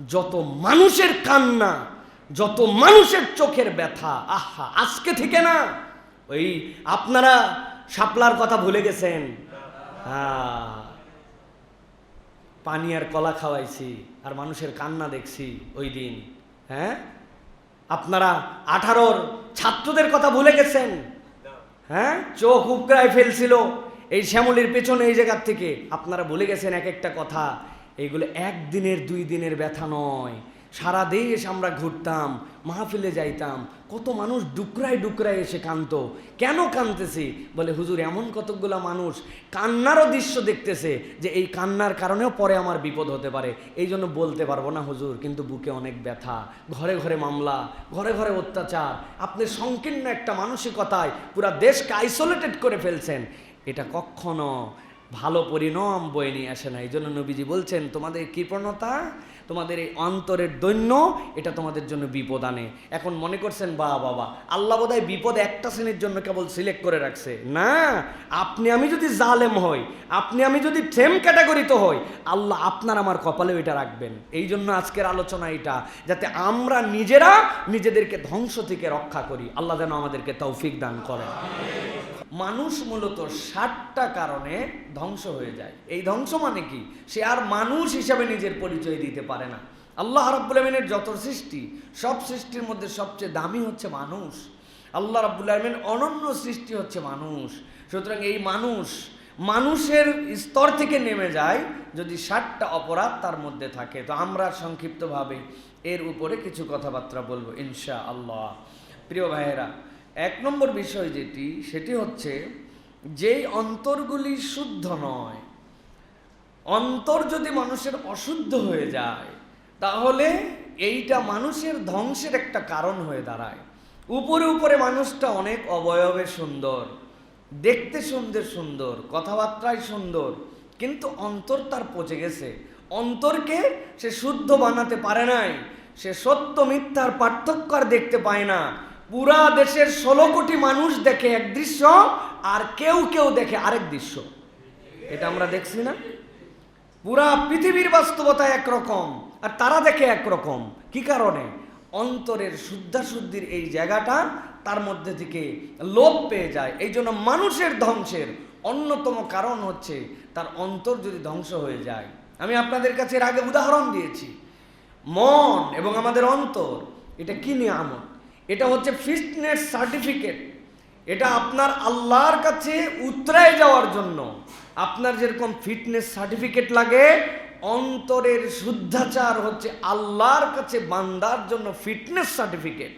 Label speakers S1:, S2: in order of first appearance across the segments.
S1: যত মানুষের কান্না, যত মানুষের চোখের ব্যথা, আহা, আজকে থেকে না, ওই আপনারা শাপলার কথা ভুলে গেছেন। হ্যাঁ পানি আর কলা খাওয়াইছি আর মানুষের কান্না দেখছি ওই দিন হ্যাঁ? আপনারা আঠারোর ছাত্রদের কথা ভুলে গেছেন? হ্যাঁ? চোখ উপড়ায় ফেলছিল এই শ্যামলির পেছনে এই জায়গার থেকে। আপনারা ভুলে গেছেন এক একটা কথা। এইগুলো একদিনের, দুই দিনের ব্যথা নয়। সারা দেশ আমরা ঘুরতাম, মাহফিলে যাইতাম, কত মানুষ ডুকরায় ডুকরায় এসে কানতো কেন কানতেছি বলে, হুজুর, এমন কতকগুলো মানুষ কান্নারও দৃশ্য দেখতেছে যে এই কান্নার কারণেও পরে আমার বিপদ হতে পারে। এই জন্য বলতে পারব না, হুজুর, কিন্তু বুকে অনেক ব্যথা। ঘরে ঘরে মামলা, ঘরে ঘরে অত্যাচার। আপনি সংকীর্ণ একটা মানসিকতায় পুরা দেশকে আইসোলেটেড করে ফেলছেন। এটা কখনো ভালো পরিণাম বয়ে নিয়ে আসে না। এই জন্য নবীজি বলছেন তোমাদের কৃপণতা তোমাদের এই অন্তরের দৈন্য, এটা তোমাদের জন্য বিপদ আনে। এখন মনে করছেন বা বাবা আল্লাহ বোধহয় বিপদ একটা শ্রেণির জন্য কেবল সিলেক্ট করে রাখছে। না, আপনি, আমি যদি জালেম হই, আপনি, আমি যদি সেম ক্যাটাগরিতে হই, আল্লাহ আপনার আমার কপালেও এটা রাখবেন। এই জন্য আজকের আলোচনা এটা, যাতে আমরা নিজেরা নিজেদেরকে ধ্বংস থেকে রক্ষা করি। আল্লাহ যেন আমাদেরকে তৌফিক দান করেন। মানুষ মূলত ষাটটা কারণে ধ্বংস হয়ে যায়। এই ধ্বংস মানে কি? সে আর মানুষ হিসাবে নিজের পরিচয় দিতে পারে না। আল্লাহ রাব্বুল যত সৃষ্টি, সব সৃষ্টির মধ্যে সবচেয়ে দামি হচ্ছে মানুষ। আল্লাহ রাব্বুল অনন্য সৃষ্টি হচ্ছে মানুষ। সুতরাং এই মানুষ, মানুষের স্তর থেকে নেমে যায় যদি ষাটটা অপরাধ তার মধ্যে থাকে। তো আমরা সংক্ষিপ্তভাবে এর উপরে কিছু কথাবার্তা বলব ইনশা আল্লাহ প্রিয় ভাইয়েরা, এক নম্বর বিষয় যেটি, সেটি হচ্ছে, যেই অন্তরগুলি শুদ্ধ নয় অন্তর যদি মানুষের অশুদ্ধ হয়ে যায়, তাহলে এইটা মানুষের ধ্বংসের একটা কারণ হয়ে দাঁড়ায়। উপরে উপরে মানুষটা অনেক অবয়বে সুন্দর, দেখতে সুন্দর সুন্দর, কথাবার্তায় সুন্দর, কিন্তু অন্তর তার পচে গেছে। অন্তরকে সে শুদ্ধ বানাতে পারে নাই, সে সত্য মিথ্যার পার্থক্য আর দেখতে পায় না। পুরা দেশের ষোলো কোটি মানুষ দেখে এক দৃশ্য, আর কেউ কেউ দেখে আরেক দৃশ্য। এটা আমরা দেখছি না? পুরা পৃথিবীর বাস্তবতা একরকম, আর তারা দেখে একরকম। কি কারণে? অন্তরের শুদ্ধাশুদ্ধির এই জায়গাটা তার মধ্যে থেকে লোপ পেয়ে যায়। এই জন্য মানুষের ধ্বংসের অন্যতম কারণ হচ্ছে তার অন্তর যদি ধ্বংস হয়ে যায়। আমি আপনাদের কাছে এর আগে উদাহরণ দিয়েছি। মন এবং আমাদের অন্তর, এটা কি নিয়ে নিয়ামত? এটা হচ্ছে ফিটনেস সার্টিফিকেট এটা আপনার আল্লাহর কাছে উতরায় যাওয়ার জন্য। আপনার যেরকম ফিটনেস সার্টিফিকেট লাগে, অন্তরের শুদ্ধাচার হচ্ছে আল্লাহর কাছে বান্দার জন্য ফিটনেস সার্টিফিকেট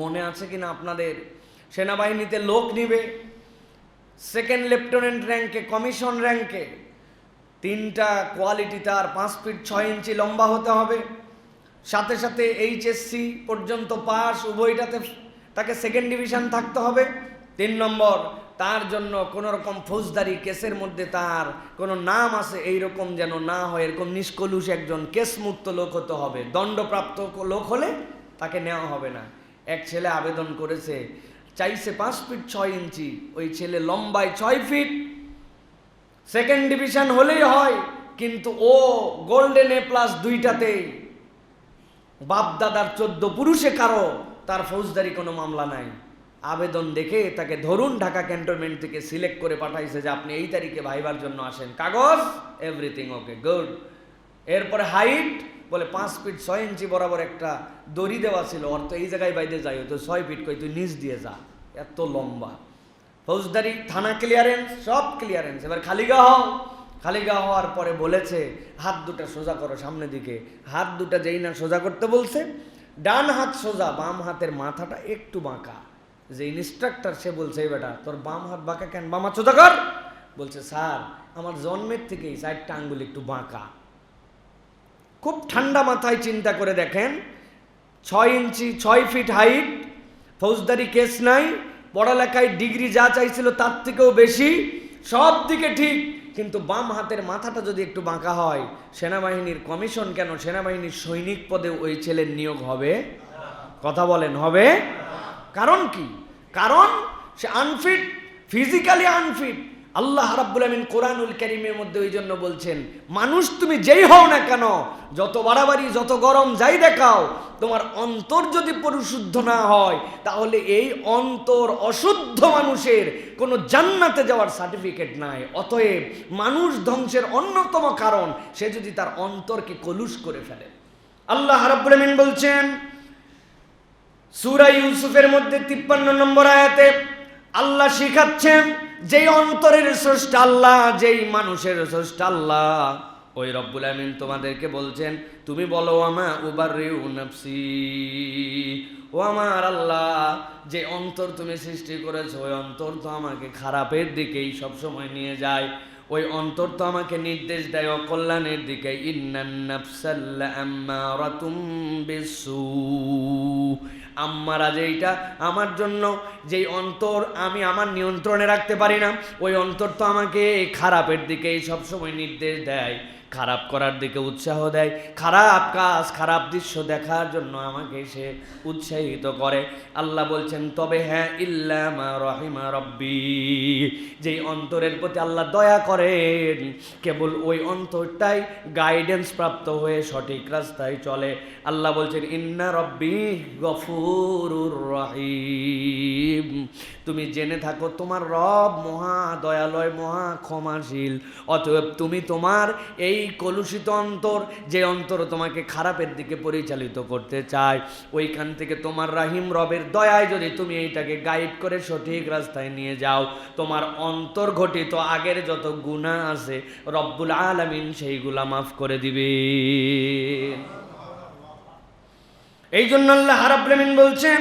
S1: মনে আছে কিনা আপনাদের? সেনাবাহিনীতে লোক নিবে সেকেন্ড লেফটেন্যান্ট র্যাঙ্কে কমিশন র্যাঙ্কে তিনটা কোয়ালিটি তার পাঁচ ফিট ছয় ইঞ্চি লম্বা হতে হবে। সাথে সাথে এইচএসসি পর্যন্ত পাস উভয়টাতে তাকে সেকেন্ড ডিভিশন থাকতে হবে। তিন নম্বর, তার জন্য কোনো রকম ফৌজদারি কেসের মধ্যে তার কোনো নাম আছে এই রকম যেন না হয়, এরকম নিষ্কলুষ একজন কেসমুক্ত লোক হতে হবে। দণ্ডপ্রাপ্ত লোক হলে তাকে নেওয়া হবে না। এক ছেলে আবেদন করেছে, চাইছে পাঁচ ফিট ছয় ইঞ্চি, ওই ছেলে লম্বায় ছয় ফিট। সেকেন্ড ডিভিশন হলেই হয়, কিন্তু ও গোল্ডেন এ প্লাস দুইটাতেই। বাপ দাদার চোদ্দ পুরুষে কারও তার ফৌজদারি কোনো মামলা নাই। আবেদন দেখে তাকে ধরুন ঢাকা ক্যান্টনমেন্ট থেকে সিলেক্ট করে পাঠাইছে যে আপনি এই তারিখে ভাইবার জন্য আসেন। কাগজ এভরিথিং ওকে গুড এরপরে হাইট বলে পাঁচ ফিট ছয় ইঞ্চি বরাবর একটা দড়ি দেওয়া ছিল ওর তো এই জায়গায় বাইরে যাই তো ছয় ফিট কই, তুই নিচ দিয়ে যা। এত লম্বা। ফৌজদারি, থানা ক্লিয়ারেন্স সব ক্লিয়ারেন্স এবার খালিগা হও। খালিগা হওয়ার পরে বলেছে, হাত দুটা সোজা করো সামনে দিকে। হাত দুটা যেই না সোজা করতে বলছে ডান হাত সোজা, বাম হাতের মাথাটা একটু বাঁকা। যে ইনস্ট্রাক্টর সে বলছে বেটা, তোর বাম হাত বাঁকা কেন? বাম হাত সোজা কর! বলছে, স্যার, আমার জন্মের থেকেই চারটা আঙ্গুল একটু বাঁকা। খুব ঠান্ডা মাথায় চিন্তা করে দেখেন, ছয় ইঞ্চি, ছয় ফিট হাইট, ফৌজদারি কেস নাই, পড়ালেখায় ডিগ্রি যা চাইছিল তার থেকেও বেশি সব দিকে ঠিক। কিন্তু বাম হাতের মাথাটা যদি একটু বাঁকা হয়, সেনাবাহিনীর কমিশন কেন সেনাবাহিনীর সৈনিক পদে ওই ছেলের নিয়োগ হবে? কথা বলেন, হবে? কারণ কি? কারণ সে আনফিট ফিজিক্যালি আনফিট আল্লাহ রাব্বুল আমিন কোরআনুল কারীমের মধ্যে ওই জন্য বলছেন, মানুষ তুমি যেই হও না কেন, যত বাড়াবাড়ি, যত গরম যাই দেখাও, তোমার অন্তর যদি পরিশুদ্ধ না হয়, তাহলে এই অন্তর অশুদ্ধ মানুষের কোনো জান্নাতে যাওয়ার সার্টিফিকেট নাই। অতএব মানুষ ধ্বংসের অন্যতম কারণ, সে যদি তার অন্তরকে কলুষ করে ফেলে। আল্লাহ রাব্বুল আমিন বলছেন, সূরা ইউসুফের মধ্যে তিপ্পান্ন নম্বর আয়াতে আল্লাহ শিখাচ্ছেন যেই অন্তরের স্রষ্টা আল্লাহ, যেই মানুষের স্রষ্টা আল্লাহ। ওই রব্বুল আমিন তোমাদেরকে বলছেন, তুমি বলো আমা উবার নাফসি? ও আমার আল্লাহ, যে অন্তর তুমি সৃষ্টি করেছ, ওই অন্তর তো আমাকে খারাপের দিকেই সবসময় নিয়ে যায়। ওই অন্তর তো আমাকে নির্দেশ দেয় অকল্যাণের দিকে। ইন্নান্নাফসাল্লা আম্মারাতুম বিসু আম্মারা যেইটা আমার জন্য, যেই অন্তর আমি আমার নিয়ন্ত্রণে রাখতে পারি না, ওই অন্তর তো আমাকে খারাপের দিকেই সবসময় নির্দেশ দেয়। খারাপ করার দিকে উৎসাহ দেয়। খারাপ কাজ, খারাপ দৃশ্য দেখার জন্য আমাকে সে উৎসাহিত করে। আল্লাহ বলছেন, তবে হ্যাঁ ইল্লামা রহিমা রব্বি। যেই অন্তরের প্রতি আল্লাহ দয়া করেন, কেবল ওই অন্তরটাই গাইডেন্স প্রাপ্ত হয়ে সঠিক রাস্তায় চলে। আল্লাহ বলছেন, ইন্না রব্বি গফুরুর রহিম। তুমি জেনে থাকো, তোমার রব মহা দয়ালয়, মহা ক্ষমাশীল। অতএব তুমি তোমার এই কলুষিত অন্তর যে অন্তর তোমাকে খারাপের দিকে পরিচালিত করতে চায়, ওইখান থেকে তোমার রাহিম রবের দয়ায় যদি তুমি এইটাকে গাইড করে সঠিক রাস্তায় নিয়ে যাও, তোমার অন্তর ঘটিত আগের যত গুণা আছে, রব্বুল আলামিন সেইগুলা মাফ করে দিবে। এই জন্য আল্লাহ হারাবলেমিন বলছেন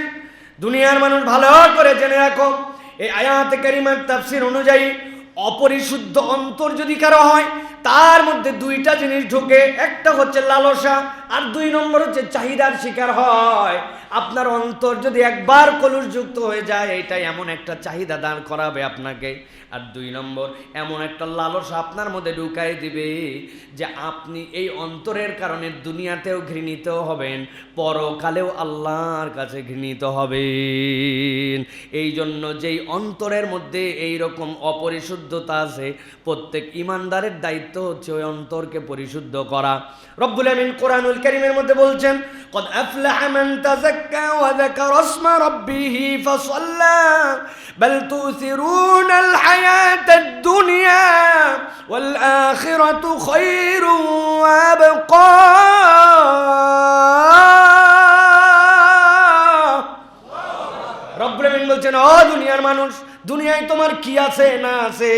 S1: দুনিয়ার মানুষ ভালো করে জেনে রাখো, এই আয়াতে কারিমার তাফসির অনুযায়ী অপরিশুদ্ধ অন্তর যদি কারও হয় তার মধ্যে দুইটা জিনিস ঢোকে, একটা হচ্ছে লালসা আর দুই নম্বর হচ্ছে চাহিদার শিকার হয়। আপনার অন্তর যদি একবার কলুষযুক্ত হয়ে যায়, এটা এমন একটা চাহিদা দাঁড় করাবে আপনাকে। আর দুই নম্বর, এমন একটা লালসা আপনার মধ্যে ঢুকাই দিবে যে আপনি এই অন্তরের কারণে দুনিয়াতেও ঘৃণিত হবেন, পরকালেও আল্লাহর কাছে ঘৃণিত হবেন। এই জন্য যেই অন্তরের মধ্যে এই রকম অপরিশুদ্ধতা আছে, প্রত্যেক ইমানদারের দায়িত্ব হচ্ছে ওই অন্তরকে পরিশুদ্ধ করা রব্বুল আমিন কোরআনুল কারীমের মধ্যে বলছেন قد أفلح من تزكى وذكر اسم ربه فصلى بل تؤثرون الحياة الدنيا والآخرة خير وأبقى রব্বুল আমিন বলছেন ও দুনিয়ার মানুষ দুনিয়ায় তোমার কি আছে, না আছে?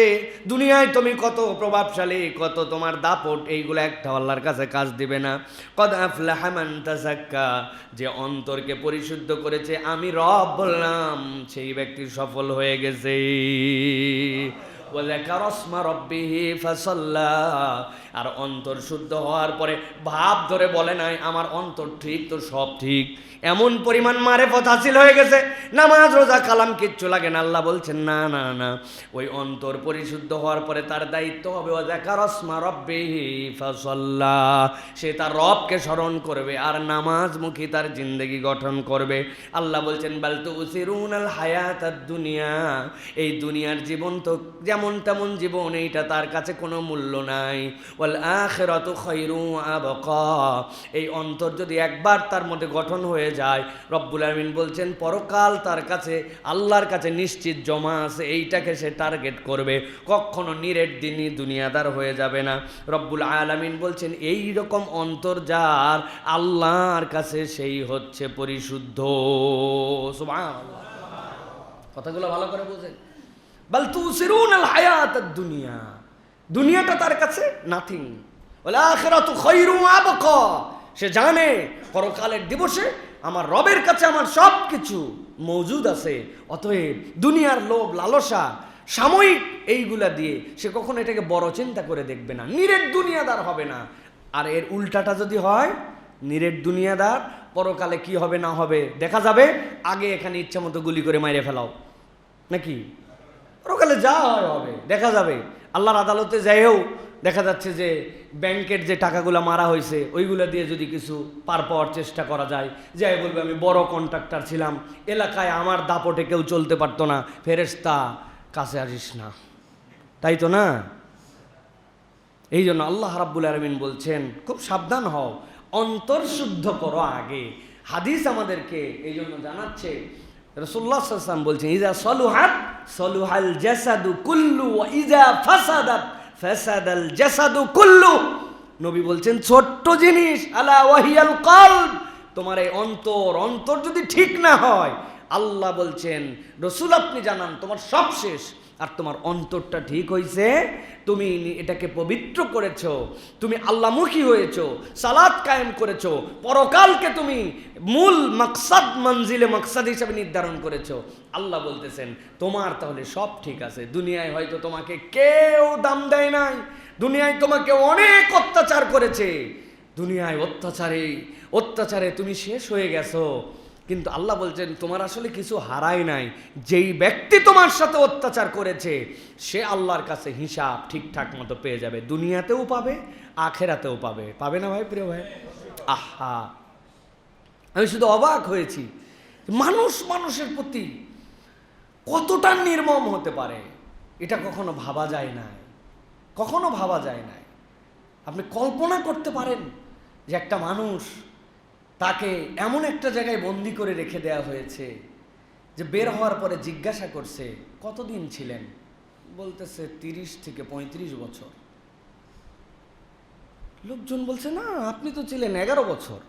S1: দুনিয়ায় তুমি কত প্রভাবশালী, কত তোমার দাপট, এইগুলো একটা আল্লাহর কাছে কাজ দিবে না। কদ আফলাহা মান তাযাক্কা, যে অন্তরকে পরিশুদ্ধ করেছে, আমি রব বললাম, সেই ব্যক্তি সফল হয়ে গেছে। আর অন্তর শুদ্ধ হওয়ার পরে ভাব ধরে বলে নাই, আমার অন্তর ঠিক তো সব ঠিক। এমন পরিমাণ মারে পথ হাসিল হয়ে গেছে। নামাজ, রোজা, কালাম কিচ্ছু লাগে না। আল্লাহ বলছেন, না না না, ওই অন্তর পরিশুদ্ধ হওয়ার পরে তার দায়িত্ব হবে ওয়াযাকার ইসমা রাব্বিহি ফাসাল্লা। সে তার রবকে স্মরণ করবে আর নামাজ মুখী তার জিন্দগি গঠন করবে। আল্লাহ বলছেন, বাল তো উসিরুনাল হায়াতাদ দুনিয়া। এই দুনিয়ার জীবন তো যেমন তেমন জীবন, এইটা তার কাছে কোনো মূল্য নাই। ওয়াল আখিরাতু খায়রু আবকা। এই অন্তর যদি একবার তার মধ্যে গঠন হয়ে যায়, রব্বুল আমিন বলছেন, পরকাল তার কাছে, আল্লাহর কাছে নিশ্চিত জমা আছে, এইটাকে সে টার্গেট করবে। কখনো নিরেট দিনই দুনিয়াদার হয়ে যাবে না। রব্বুল আলামিন বলছেন, এই রকম অন্তর যার, আল্লাহর কাছে সেই হচ্ছে পরিশুদ্ধ। কথাগুলো ভালো করে বুঝেন। বল তুসিরুন আল হায়াত দুনিয়া। দুনিয়াটা তার কাছে নাথিং বলে আখিরাতু খায়রু আবকা। সে জানে পরকালের দিবসে আমার রবের কাছে আমার সব কিছু মজুদ আছে। অতএব দুনিয়ার লোভ, লালসা, সাময়িক এইগুলা দিয়ে সে কখনো এটাকে বড় চিন্তা করে দেখবে না। নিরেট দুনিয়াদার হবে না। আর এর উল্টাটা যদি হয়, নিরেট দুনিয়াদার, পরকালে কি হবে না হবে দেখা যাবে, আগে এখানে ইচ্ছা মতো গুলি করে মাইরে ফেলাও। নাকি? পরকালে যা হয় হবে, দেখা যাবে। আল্লাহর আদালতে যাইও দেখা যাচ্ছে যে ব্যাংকের যে টাকাগুলো মারা হয়েছে, ওইগুলো দিয়ে যদি কিছু পার পাওয়ার চেষ্টা করা যায়, যাই বলবে, আমি বড় কন্ট্রাক্টর ছিলাম, এলাকায় আমার দাপটে কেউ চলতে পারতো না ফেরেস্তা কাছে আসিস না। তাই তো না? এই জন্য আল্লাহ রাব্বুল আলমিন বলছেন, খুব সাবধান হও, অন্তর শুদ্ধ করো আগে। হাদিস আমাদেরকে এই জন্য জানাচ্ছে রসুল্লাহ সাল্লাম বলছেন ইজা সলুহাত, সলুহাল জাসাদু কুল্লু ইজা ফাসাদাত, ফাসাদাল জাসাদু কুল্লু। নবী বলছেন, ছোট্ট জিনিস, আলা ওয়াহিয়াল কলব, তোমার এই অন্তর অন্তর যদি ঠিক না হয়, আল্লাহ বলছেন, রসুল আপনি জানান, তোমার সব শেষ। আর তোমার অন্তরটা ঠিক হয়েছে তুমি এটাকে পবিত্র করেছ, তুমি আল্লাহমুখী হয়েছো সালাদ কায়েম করেছ, পরকালকে তুমি মূল মাকসাদ, মঞ্জিলে মাকসাদ হিসাবে নির্ধারণ করেছ। আল্লাহ বলতেছেন, তোমার তাহলে সব ঠিক আছে। দুনিয়ায় হয়তো তোমাকে কেউ দাম দেয় নাই। দুনিয়ায় তোমাকে অনেক অত্যাচার করেছে। দুনিয়ায় অত্যাচারে অত্যাচারে তুমি শেষ হয়ে গেছো। কিন্তু আল্লাহ বলছেন, তোমার আসলে কিছু হারাই নাই। যেই ব্যক্তি তোমার সাথে অত্যাচার করেছে, সে আল্লাহর কাছে হিসাব ঠিকঠাক মতো পেয়ে যাবে। দুনিয়াতেও পাবে, আখেরাতেও পাবে। পাবে না ভাই, প্রিয় ভাই? আহা! আমি শুধু অবাক হয়েছি। মানুষ মানুষের প্রতি কতটা নির্মম হতে পারে, এটা কখনো ভাবা যায় না কখনো ভাবা যায় না আপনি কল্পনা করতে পারেন যে একটা মানুষ তাকে এমন একটা জায়গায় বন্দি করে রেখে দেওয়া হয়েছে যে বের হওয়ার পরে জিজ্ঞাসা করছে, কতদিন ছিলেন? বলতেছে, তিরিশ থেকে পঁয়ত্রিশ বছর। লোকজন বলছে, না, আপনি তো ছিলেন এগারো বছর।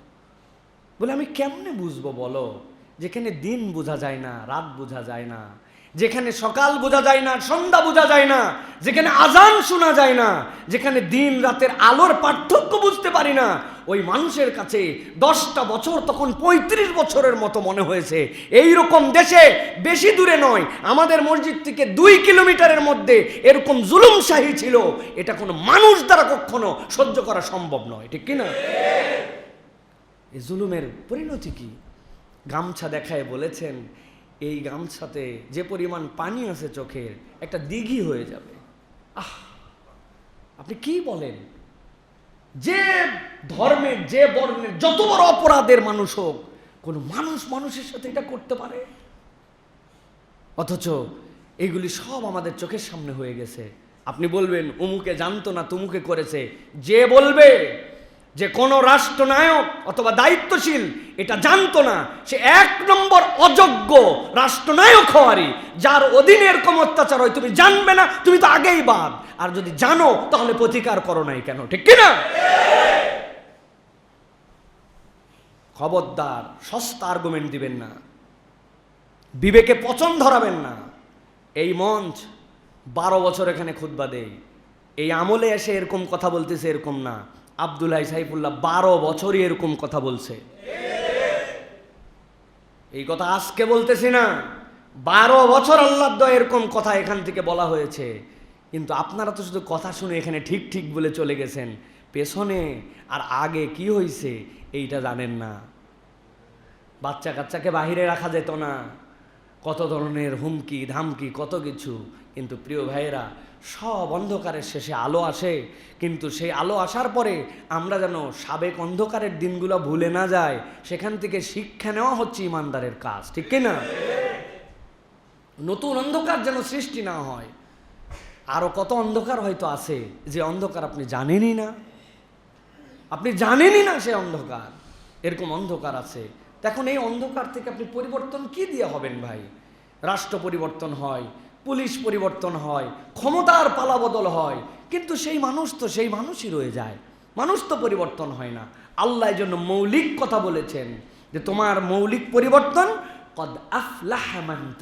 S1: বলে, আমি কেমনে বুঝব বলো? যেখানে দিন বোঝা যায় না, রাত বোঝা যায় না। যেখানে সকাল বোঝা যায় না, সন্ধ্যা বোঝা যায় না। যেখানে আজান শোনা যায় না, যেখানে দিন রাতের আলোর পার্থক্য বুঝতে পারি না ওই মানুষের কাছে দশটা বছর, তখন পঁয়ত্রিশ বছরের মতো মনে হয়েছে। এই রকম দেশে বেশি দূরে নয়, আমাদের মসজিদ থেকে দুই কিলোমিটারের মধ্যে এরকম জুলুমশাহী ছিল। এটা কোনো মানুষ দ্বারা কখনো সহ্য করা সম্ভব নয়, ঠিক কিনা? এই জুলুমের পরিণতি কি? গামছা দেখায় বলেছেন, এই গামছাতে যে পরিমাণ পানি আছে চোখের, একটা দিঘি হয়ে যাবে। আহ! আপনি কি বলেন? যে ধর্মের, যে বর্ণের, যত বড় অপরাধের মানুষ হোক, কোনো মানুষ মানুষের সাথে এটা করতে পারে? অথচ এগুলি সব আমাদের চোখের সামনে হয়ে গেছে। আপনি বলবেন, উমুকে জানতো না, তুমুকে করেছে। যে বলবে যে কোনো রাষ্ট্রনায়ক অথবা দায়িত্বশীল, এটা জানতো না। সে এক নম্বর অযোগ্য রাষ্ট্রনায়ক হওয়ারই, যার অধীনে এরকম অত্যাচার হয়, তুমি জানবে না, তুমি তো আগেই বাদ। আর যদি জানো, তাহলে প্রতিকার করো নাই কেন, ঠিক কিনা? খবরদার, সস্তা আর্গুমেন্ট দিবেন না। বিবেকে পচন ধরাবেন না। এই মঞ্চ বারো বছর এখানে খুতবা দেই এই আমলে এসে এরকম কথা বলতেছে এরকম না। আবদুল্লাহ সাইফুল্লাহ বারো বছরই এরকম কথা বলছে। এই কথা আজকে বলতেছি না। বারো বছর আল্লাহ এরকম কথা এখান থেকে বলা হয়েছে। কিন্তু আপনারা তো শুধু কথা শুনে এখানে ঠিক ঠিক বলে চলে গেছেন। পেছনে আর আগে কি হয়েছে এইটা জানেন না। বাচ্চা কাচ্চাকে বাহিরে রাখা যেত না। কত ধরনের হুমকি, ধামকি, কত কিছু। কিন্তু প্রিয় ভাইয়েরা, সব অন্ধকারের শেষে আলো আসে। কিন্তু সেই আলো আসার পরে আমরা যেন সাবেক অন্ধকারের দিনগুলো ভুলে না যায় সেখান থেকে শিক্ষা নেওয়া হচ্ছে ইমানদারের কাজ, ঠিক কি না? নতুন অন্ধকার যেন সৃষ্টি না হয়। আরও কত অন্ধকার হয়তো আছে যে অন্ধকার আপনি জানেনই না। আপনি জানেনই না সে অন্ধকার, এরকম অন্ধকার আছে। এখন এই অন্ধকার থেকে আপনি পরিবর্তন কি দিয়ে হবেন ভাই? রাষ্ট্র পরিবর্তন হয় পুলিশ পরিবর্তন হয়, ক্ষমতার পালাবদল হয়। কিন্তু সেই মানুষ তো সেই মানুষই রয়ে যায়। মানুষ তো পরিবর্তন হয় না। আল্লাহ জন্য মৌলিক কথা বলেছেন যে তোমার মৌলিক পরিবর্তন, কদ আফলাহা মান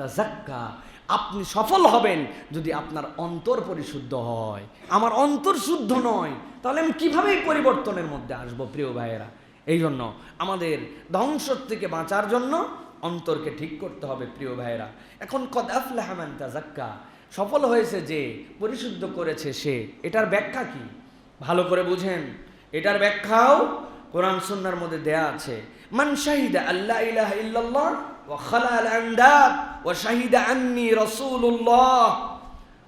S1: আপনি সফল হবেন যদি আপনার অন্তর পরিশুদ্ধ হয়। আমার অন্তর শুদ্ধ নয়, তাহলে আমি কীভাবে পরিবর্তনের মধ্যে আসব প্রিয় ভাইয়েরা? এই জন্য আমাদের ধ্বংস থেকে বাঁচার জন্য অন্তরকে ঠিক করতে হবে, প্রিয় ভাইয়েরা। এখন কদাফলাহমান তাজাক্কা সফল হয়েছে যে, পরিশুদ্ধ করেছে সে। এটার ব্যাখ্যা কি? ভালো করে বুঝেন। এটার ব্যাখ্যাও কোরআন সুন্নার মধ্যে দেয়া আছে। মান শাহিদা আল্লাহ ইলাহা ইল্লাল্লাহ ওয়া খালাল আন্দাদ ওয়া শাহিদা আন্নি রাসূলুল্লাহ।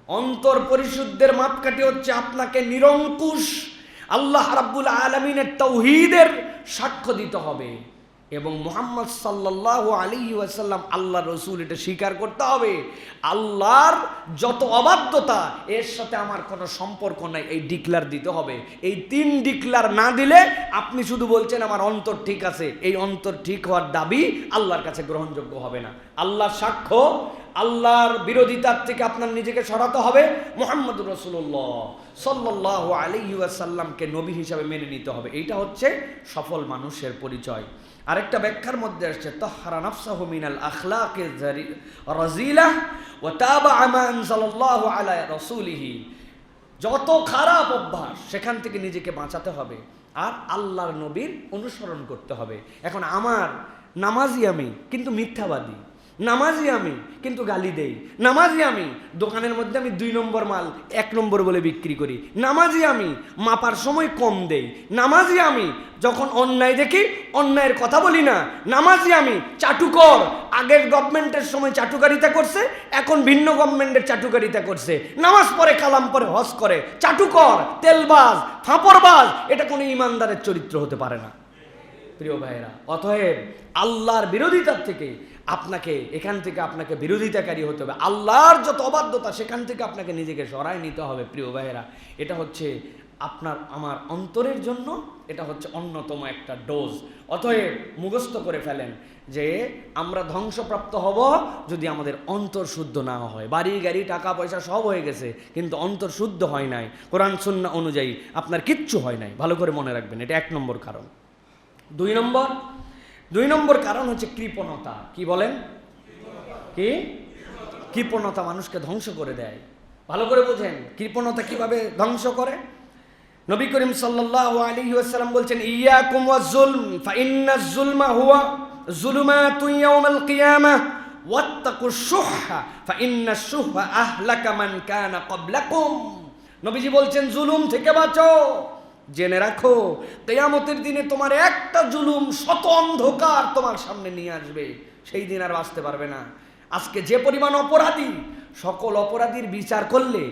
S1: অন্তর পরিশুদ্ধের মাপকাঠি হচ্ছে আপনাকে নিরঙ্কুশ, আল্লাহ রাব্বুল আলমিনের তৌহিদের সাক্ষ্য দিতে হবে। এবং মোহাম্মদ সাল্লাহ আলী ওয়াসাল্লাম আল্লাহ রসুল, এটা স্বীকার করতে হবে। আল্লাহর যত অবাধ্যতা, এর সাথে আমার কোনো সম্পর্ক নাই, এই ডিক্লার দিতে হবে। এই তিন ডিক্লার না দিলে আপনি শুধু বলছেন আমার অন্তর ঠিক আছে, এই অন্তর ঠিক হওয়ার দাবি আল্লাহর কাছে গ্রহণযোগ্য হবে না। আল্লাহর সাক্ষ্য, আল্লাহর বিরোধিতার থেকে আপনার নিজেকে সরাতে হবে। মোহাম্মদ রসুল্লাহ সাল্লাহ আলী ওয়াসাল্লামকে নবী হিসাবে মেনে নিতে হবে। এইটা হচ্ছে সফল মানুষের পরিচয়। আরেকটা ব্যাখ্যার মধ্যে আসছে, তহরা নাফসাহু মিনাল আখলাকে রাজিলা ওয়া তাবা আমা আনজালাল্লাহু আলা রাসূলিহি। যত খারাপ অভ্যাস, সেখান থেকে নিজেকে বাঁচাতে হবে আর আল্লাহর নবীর অনুসরণ করতে হবে। এখন আমার নামাজি আমি, কিন্তু মিথ্যাবাদী। নামাজি আমি, কিন্তু গালি দেই। নামাজি আমি, দোকানের মধ্যে আমি দুই নম্বর মাল, এক নম্বর বলে বিক্রি করি। নামাজি আমি, মাপার সময় কম দেই। নামাজি আমি, যখন অন্যায় দেখি, অন্যায়ের কথা বলি না। নামাজি আমি, চাটুকর, আগের গভর্নমেন্টের সময় চাটুকারিতা করছে, এখন ভিন্ন গভর্নমেন্টের চাটুকারিতা করছে। নামাজ পরে কালাম পরে হজ করে। চাটুকর, তেলবাজ, ফাঁপড়বাজ, এটা কোনো ইমানদারের চরিত্র হতে পারে না। প্রিয় ভাইয়েরা, অতএব আল্লাহর বিরোধিতার থেকে আপনাকে, এখান থেকে আপনাকে বিরোধিতাকারী হতে হবে। আল্লাহর যত অবাধ্যতা, সেখান থেকে আপনাকে নিজেকে সরায় নিতে হবে, প্রিয় ভাইয়েরা। এটা হচ্ছে আপনার, আমার অন্তরের জন্য, এটা হচ্ছে অন্যতম একটা ডোজ। অতএব মুখস্থ করে ফেলেন যে আমরা ধ্বংসপ্রাপ্ত হব যদি আমাদের অন্তর শুদ্ধ না হয়। বাড়ি, গাড়ি, টাকা, পয়সা সব হয়ে গেছে, কিন্তু অন্তর শুদ্ধ হয় নাই। কোরআন সুন্না অনুযায়ী আপনার কিচ্ছু হয় নাই। ভালো করে মনে রাখবেন, এটা এক নম্বর কারণ। দুই নম্বর দুই নম্বর কারণ হচ্ছে কৃপণতা। কি বলেন? কি? কৃপণতা মানুষকে ধ্বংস করে দেয়। ভালো করে বোঝেন, কৃপণতা কীভাবে ধ্বংস করে? নবী করিম সাল্লাল্লাহু আলাইহি ওয়াসাল্লাম বলছেন, ইয়াকুম ওয়াজ-জুলম ফাইন্না জুলমা হুয়া জুলুমাতু ইয়াউমাল কিয়ামাহ, ওয়াত্তাকু শুহা ফাইন্না শুহা আহলাকা মান কানা ক্বাবলাকুম। নবীজি বলছেন, জুলুম থেকে বাঁচো। জেনে রাখো তেয়ামতের দিনে তোমার একটা জুলুম শত অন্ধকার তোমার সামনে নিয়ে আসবে। সেই দিন আর বাঁচতে পারবে না। আজকে যে পরিমাণ অপরাধী, সকল অপরাধীর বিচার করলে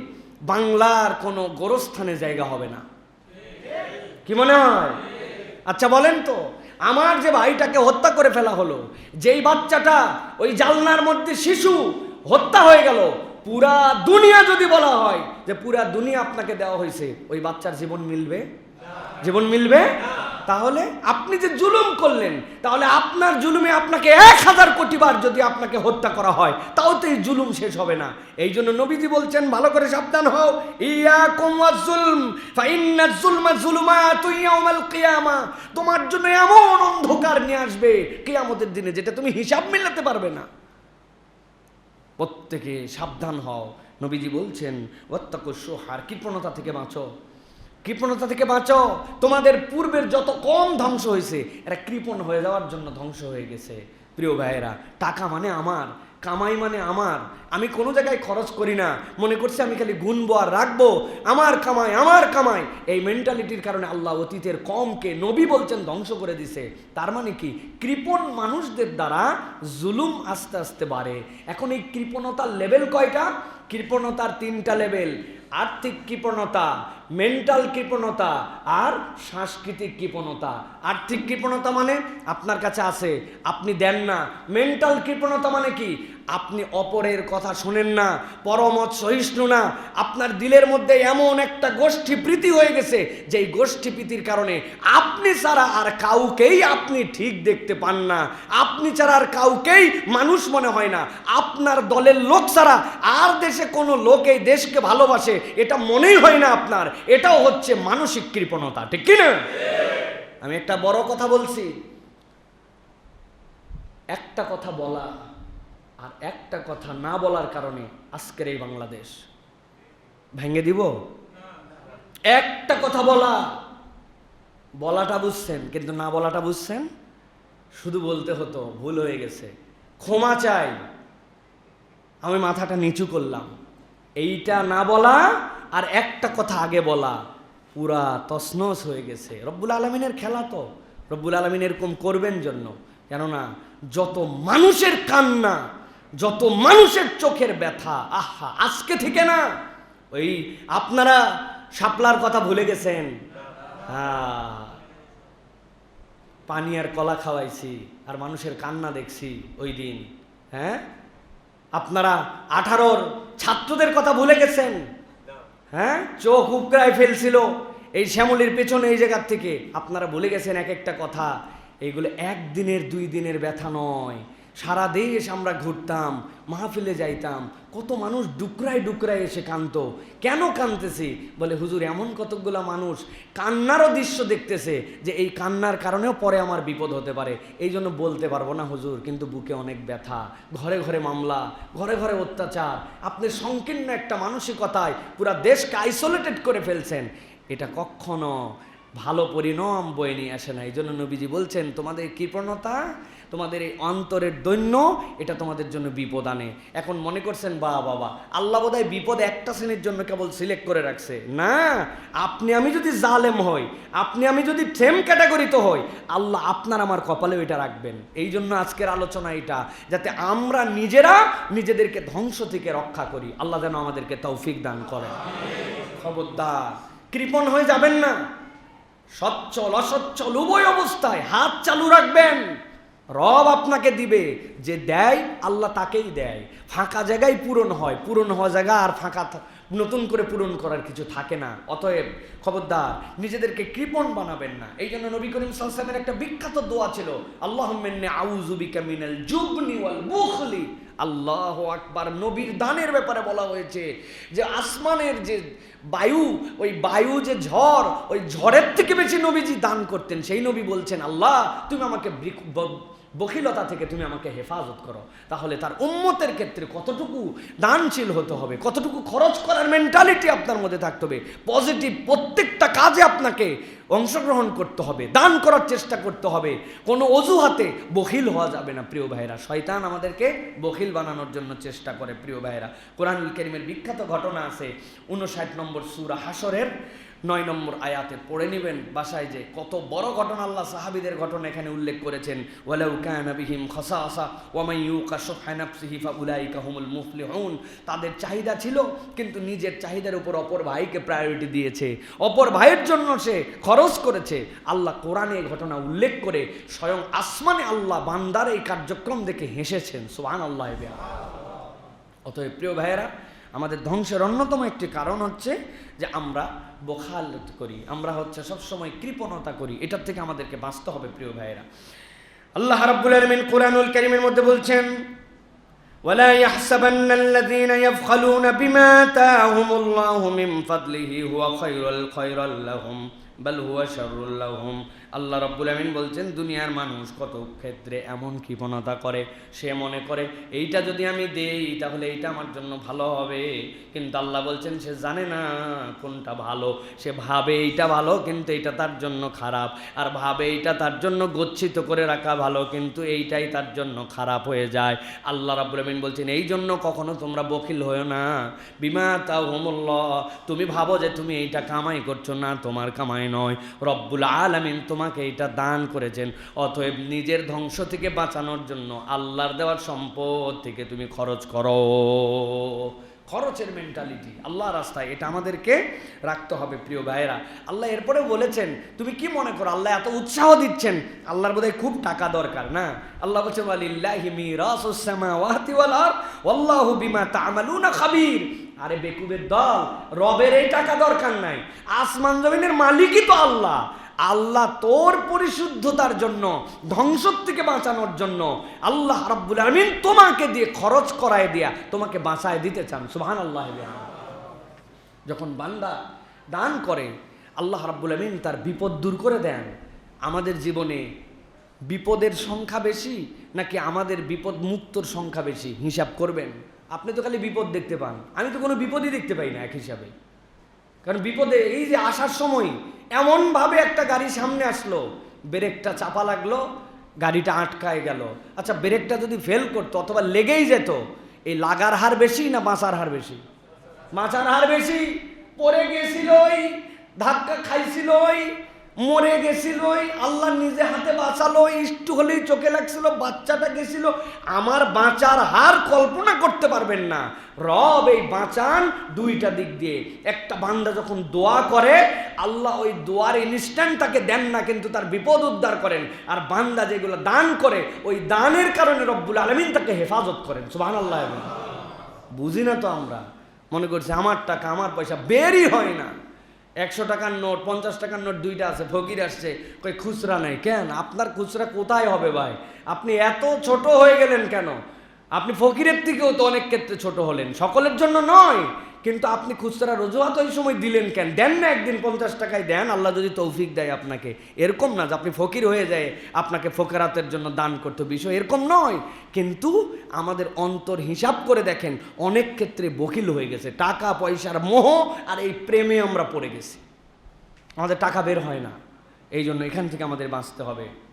S1: বাংলার কোনো গোরস্থানে জায়গা হবে না। কি মনে হয়? আচ্ছা বলেন তো, আমার যে ভাইটাকে হত্যা করে ফেলা হলো, যেই বাচ্চাটা ওই জালনার মধ্যে শিশু হত্যা হয়ে গেল, পুরা দুনিয়া যদি বলা হয় যে পুরা দুনিয়া আপনাকে দেওয়া হয়েছে, ওই বাচ্চার জীবন মিলবে? জীবন মিলবে? তাহলে আপনি যে জুলুম করলেন, তাহলে আপনার জুলুমে আপনাকে এক হাজার কোটি বার যদি আপনাকে হত্যা করা হয়, তাও তো এই জুলুম শেষ হবে না। এই জন্য নবীজি বলছেন, ভালো করে সাবধান হও। ইয়া তোমার জন্য এমন অন্ধকার নিয়ে আসবে কিয়ামতের দিনে, যেটা তুমি হিসাব মিলাতে পারবে না। প্রত্যেকে সাবধান হও। নবীজি বলছেন অত্যাকস্য হার কৃপণতা থেকে বাঁচো। কৃপণতা থেকে বাঁচো তোমাদের পূর্বের যত কম ধ্বংস হয়েছে, এরা কৃপণ হয়ে যাওয়ার জন্য ধ্বংস হয়ে গেছে। প্রিয় ভাইয়েরা, টাকা মানে আমার, কামাই মানে আমার। আমি কোনো জায়গায় খরচ করি না। মনে করছি আমি খালি গুনবো আর রাখব। আমার কামাই আমার কামাই। এই মেন্টালিটির কারণে আল্লাহ অতীতের কমকে নবী বলছেন ধ্বংস করে দিছে। তার মানে কি? কৃপণ মানুষদের দ্বারা জুলুম আস্তে আস্তে বাড়ে। এখন এই কৃপণতার লেভেল কয়টা? কৃপণতার তিনটা লেভেল আর্থিক কৃপণতা মেন্টাল কৃপণতা আর সাংস্কৃতিক কৃপণতা। আর্থিক কৃপণতা মানে? আপনার কাছে আছে। আপনি দেন না। মেন্টাল কৃপণতা মানে কি? আপনি অপরের কথা শোনেন না পরমত সহিষ্ণু না। আপনার দিলের মধ্যে এমন একটা গোষ্ঠী প্রীতি হয়ে গেছে, যেই গোষ্ঠী প্রীতির কারণে আপনি ছাড়া আর কাউকেই আপনি ঠিক দেখতে পান না। আপনি ছাড়া আর কাউকেই মানুষ মনে হয় না। আপনার দলের লোক ছাড়া আর দেশে কোনো লোক এই দেশকে ভালোবাসে, এটা মনেই হয় না আপনার। এটাও হচ্ছে মানসিক কৃপণতা, ঠিক কিনা আমি একটা বড় কথা বলছি। একটা কথা বলা আর একটা কথা না বলার কারণে আজকের এই বাংলাদেশ। ভেঙে দিব? একটা কথা বলা। বলাটা বুঝছেন, কিন্তু না বলাটা বুঝছেন? শুধু বলতে হতো, ভুল হয়ে গেছে। ক্ষমা চাই। আমি মাথাটা নিচু করলাম। এইটা না বলা আর একটা কথা আগে বলা। পুরা তসনস হয়ে গেছে। রব্বুল আলমিনের খেলা তো। রব্বুল আলমিন এরকম করবেন জন্য। কেননা, যত মানুষের কান্না যত মানুষের চোখের ব্যথা, আহা, আজকে থেকে না, ওই আপনারা শাপলার কথা ভুলে গেছেন। হ্যাঁ পানি আর কলা খাওয়াইছি, আর মানুষের কান্না দেখছি ওই দিন। হ্যাঁ? আপনারা আঠারোর ছাত্রদের কথা ভুলে গেছেন? হ্যাঁ? চোখ উপড়ায় ফেলছিল। এই শ্যামলির পেছনে এই জায়গার থেকে আপনারা ভুলে গেছেন এক একটা কথা। এইগুলো একদিনের, দুই দিনের ব্যথা নয়। সারা দেশ আমরা ঘুরতাম, মাহফিলে যাইতাম, কত মানুষ ডুকরায় ডুকরায় এসে কাঁদতো। কেন কাঁদতেছি? বলে, হুজুর, এমন কতগুলো মানুষ কান্নারও দৃশ্য দেখতেছে যে এই কান্নার কারণেও পরে আমার বিপদ হতে পারে। এই জন্য বলতে পারব না, হুজুর, কিন্তু বুকে অনেক ব্যথা, ঘরে ঘরে মামলা, ঘরে ঘরে অত্যাচার। আপনি সংকীর্ণ একটা মানসিকতায় পুরা দেশকে আইসোলেটেড করে ফেলছেন। এটা কখনো ভালো পরিণাম বয়ে নিয়ে আসে না। এই জন্য নবীজি বলছেন, তোমাদের কৃপণতা তোমাদের এই অন্তরের দৈন্য, এটা তোমাদের জন্য বিপদ আনে। এখন মনে করছেন বা বাবা আল্লাহ বোধহয় বিপদ একটা শ্রেণির জন্য কেবল সিলেক্ট করে রাখছে। না, আপনি, আমি যদি জালেম হই, আপনি, আমি যদি সেম ক্যাটাগরিতে হই, আল্লাহ আপনার আমার কপালেও এটা রাখবেন। এই জন্য আজকের আলোচনা এটা, যাতে আমরা নিজেরা নিজেদেরকে ধ্বংস থেকে রক্ষা করি। আল্লাহ যেন আমাদেরকে তৌফিক দান করেন। খবরদার, কৃপণ হয়ে যাবেন না। সচ্ছল, অসচ্ছল, উভয় অবস্থায় হাত চালু রাখবেন। রব আপনাকে দিবে, যে দেয়, আল্লাহ তাকেই দেয়। ফাঁকা জায়গায় পূরণ হয়, পূরণ হওয়া জায়গা আর ফাঁকা নতুন করে পূরণ করার কিছু থাকে না। অতএব, খবরদার, নিজেদেরকে কৃপণ বানাবেন না। এই জন্য নবী করিম সালসামের একটা বিখ্যাত দোয়া ছিল আল্লাহ আউজুবিকা মিনাল জুবনি ওয়াল বুখলি আল্লাহ আকবার নবীর দানের ব্যাপারে বলা হয়েছে যে আসমানের যে বায়ু, ওই বায়ু যে ঝড়, ওই ঝড়ের থেকে বেশি নবীজি দান করতেন। সেই নবী বলছেন, আল্লাহ, তুমি আমাকে বৃক- ব- থেকে তুমি আমাকে হেফাজত করো। তাহলে তার উম্মতের ক্ষেত্রে কতটুকু দানশীল হতে হবে, কতটুকু খরচ করার মেন্টালিটি আপনার মধ্যে থাকতে হবে পজিটিভ প্রত্যেকটা কাজে আপনাকে অংশগ্রহণ করতে হবে, দান করার চেষ্টা করতে হবে। কোনো অজুহাতে বখিল হওয়া যাবে না, প্রিয় ভাইরা শয়তান আমাদেরকে বখিল বানানোর জন্য চেষ্টা করে, প্রিয় ভাইরা কোরআনুল করিমের বিখ্যাত ঘটনা আছে, উনষাট নম্বর সুরা হাসরের নয় নম্বর আয়াতে পড়ে নেবেন বাসায় যে কত বড় ঘটনা আল্লাহ সাহাবিদের ঘটনা এখানে উল্লেখ করেছেন, ওয়ালাউ কানা বিহিম খাসাসা, ওয়া মান ইউকা শুহা নাফসিহি ফাউলাইকা হুমুল মুফলিহুন। তাদের চাহিদা ছিল, কিন্তু নিজের চাহিদার উপর অপর ভাইকে প্রায়োরিটি দিয়েছে। অপর ভাইয়ের জন্য সে খরচ করেছে। আল্লাহ কোরআনে এই ঘটনা উল্লেখ করে স্বয়ং আসমানে আল্লাহ বান্দার এই কার্যক্রম দেখে হেসেছেন। সোহান আল্লাহ অতএব প্রিয় ভাইয়েরা আমাদের ধ্বংসের অন্যতম একটি কারণ হচ্ছে যে আমরা বোখাল করি আমরা হচ্ছে সবসময় কৃপণতা করি এটার থেকে আমাদেরকে বাঁচতে হবে প্রিয় ভাইয়েরা আল্লাহ রাব্বুল আলামিন কোরআনুল কারীমের মধ্যে বলছেন ولا يحسبن الذين يبخلون بما آتاهم الله من فضله هو خير الخير لهم بل هو شر لهم আল্লাহ রব্বুল আমিন বলছেন, দুনিয়ার মানুষ কত ক্ষেত্রে এমন কৃপণতা করে, সে মনে করে, এইটা যদি আমি দেই, তাহলে এইটা আমার জন্য ভালো হবে। কিন্তু আল্লাহ বলছেন, সে জানে না কোনটা ভালো। সে ভাবে এইটা ভালো, কিন্তু এইটা তার জন্য খারাপ। আর ভাবে এইটা তার জন্য গচ্ছিত করে রাখা ভালো, কিন্তু এইটাই তার জন্য খারাপ হয়ে যায়। আল্লাহ রাব্বুল আমিন বলছেন, এই জন্য কখনো তোমরা বকিল হয়েও না। বিমা তাও হোমল্ল তুমি ভাবো যে তুমি এইটা কামাই করছ। না, তোমার কামাই নয়। রব্বুল আলামিন তোমাকে এইটা দান করেছেন। অতএব নিজের ধ্বংস থেকে বাঁচানোর জন্য আল্লাহর দেওয়ার সম্পদ থেকে তুমি খরচ করো। খরচের মেন্টালিটি আল্লাহ রাস্তায় এটা আমাদেরকে রাখতে হবে প্রিয় ভাইয়েরা। আল্লাহ এরপরে বলেছেন, তুমি কি মনে করো, আল্লাহ এত উৎসাহ দিচ্ছেন? আল্লাহর বোধহয় খুব টাকা দরকার, না? আল্লাহ বলছেন, ওয়ালিল্লাহি মিরাসুস সামাওয়াতি ওয়াল আরদ, ওয়াল্লাহু বিমা তা'মালুনা খাবীর। আরে বেকুবের দল, রবের এই টাকা দরকার নাই। আসমান জমিনের মালিকই তো আল্লাহ। আল্লাহ তোর পরিশুদ্ধতার জন্য ধ্বংস থেকে বাঁচানোর জন্য আল্লাহ রাব্বুল আমিন তোমাকে দিয়ে খরচ করায় দিয়া তোমাকে বাঁচায় দিতে চান। সুবহান আল্লাহ। যখন বান্দা দান করে, আল্লাহ রাব্বুল আমিন তার বিপদ দূর করে দেন। আমাদের জীবনে বিপদের সংখ্যা বেশি নাকি আমাদের বিপদ মুক্তর সংখ্যা বেশি? হিসাব করবেন। আপনি তো খালি বিপদ দেখতে পান। আমি তো কোনো বিপদই দেখতে পাই না এক হিসাবে। কারণ বিপদে এই যে আসার সময় এমনভাবে একটা গাড়ি সামনে আসলো, ব্রেকটা চাপা লাগল, গাড়িটা আটকায় গেল। আচ্ছা ব্রেকটা যদি ফেল করতো অথবা লেগেই যেত, এই লাগার হার বেশি না বাঁচার হার বেশি? বাঁচার হার বেশি, পড়ে গেছিল ওই ধাক্কা খাইছিল ওই মরে গেছিল আল্লাহ নিজে হাতে বাঁচালো একটু হলেই চোখে লাগছিল, বাচ্চাটা গেছিল। আমার বাঁচার হার কল্পনা করতে পারবেন না। রব এই বাঁচান দুইটা দিক দিয়ে। একটা বান্দা যখন দোয়া করে, আল্লাহ ওই দোয়ার ইনস্ট্যান্ট তাকে দেন না, কিন্তু তার বিপদ উদ্ধার করেন। আর বান্দা যেগুলো দান করে, ওই দানের কারণে রব্বুল আলমিন তাকে হেফাজত করেন। সুবাহ আল্লাহ বুঝি না তো আমরা? মনে করছি, আমার টাকা, আমার পয়সা বেরই হয় না। একশো টাকার নোট, পঞ্চাশ টাকার নোট দুইটা আছে, ফকির আসছে, কই খুচরা নাই, কেন? আপনার খুচরা কোথায় হবে ভাই? আপনি এত ছোট হয়ে গেলেন কেন? আপনি ফকিরের থেকেও তো অনেক ক্ষেত্রে ছোট হলেন, সকলের জন্য নয়। কিন্তু আপনি খুচরা রোজুয়াত ওই সময় দিলেন কেন? দেন না একদিন পঞ্চাশ টাকায় দেন, আল্লাহ যদি তৌফিক দেয় আপনাকে। এরকম না যে আপনি ফকির হয়ে যায়, আপনাকে ফকেরাতের জন্য দান করতে বিষয় এরকম নয়। কিন্তু আমাদের অন্তর হিসাব করে দেখেন, অনেক ক্ষেত্রে বকিল হয়ে গেছে। টাকা, পয়সার মোহ আর এই প্রেমে আমরা পড়ে গেছি। আমাদের টাকা বের হয় না। এই জন্য এখান থেকে আমাদের বাঁচতে হবে।